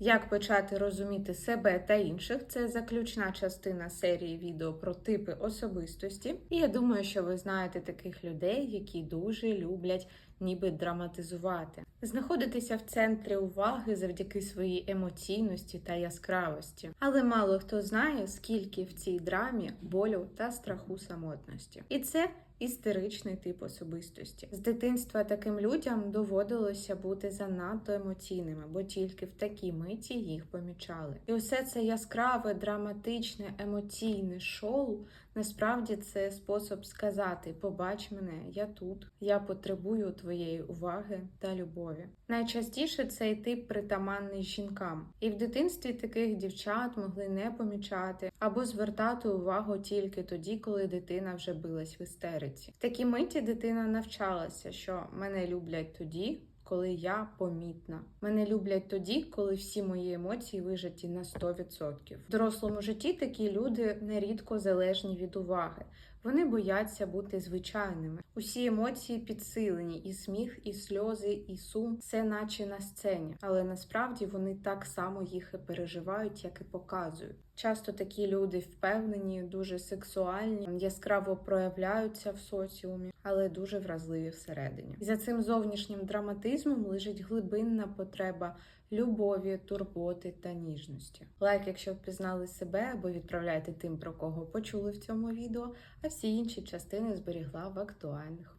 Як почати розуміти себе та інших це заключна частина серії відео про типи особистості. І я думаю, що ви знаєте таких людей, які дуже люблять ніби драматизувати, знаходитися в центрі уваги завдяки своїй емоційності та яскравості. Але мало хто знає, скільки в цій драмі болю та страху самотності. І це істеричний тип особистості. З дитинства таким людям доводилося бути занадто емоційними, бо тільки в такій миті їх помічали. І усе це яскраве, драматичне, емоційне шоу насправді це спосіб сказати: побач мене, я тут, я потребую твоєї уваги та любові. Найчастіше цей тип притаманний жінкам, і в дитинстві таких дівчат могли не помічати або звертати увагу тільки тоді, коли дитина вже билась в істериці. В такій миті дитина навчалася, що мене люблять тоді. Коли я помітна, мене люблять тоді, коли всі мої емоції вижаті на 100%. В дорослому житті такі люди нерідко залежні від уваги. Вони бояться бути звичайними. Усі емоції підсилені, і сміх, і сльози, і сум це наче на сцені, але насправді вони так само їх і переживають, як і показують. Часто такі люди впевнені, дуже сексуальні, яскраво проявляються в соціумі, але дуже вразливі всередині. І за цим зовнішнім драматизмом лежить глибинна потреба любові, турботи та ніжності. Лайк, якщо впізнали себе, або відправляйте тим, про кого почули в цьому відео, а всі інші частини зберігла в актуальних.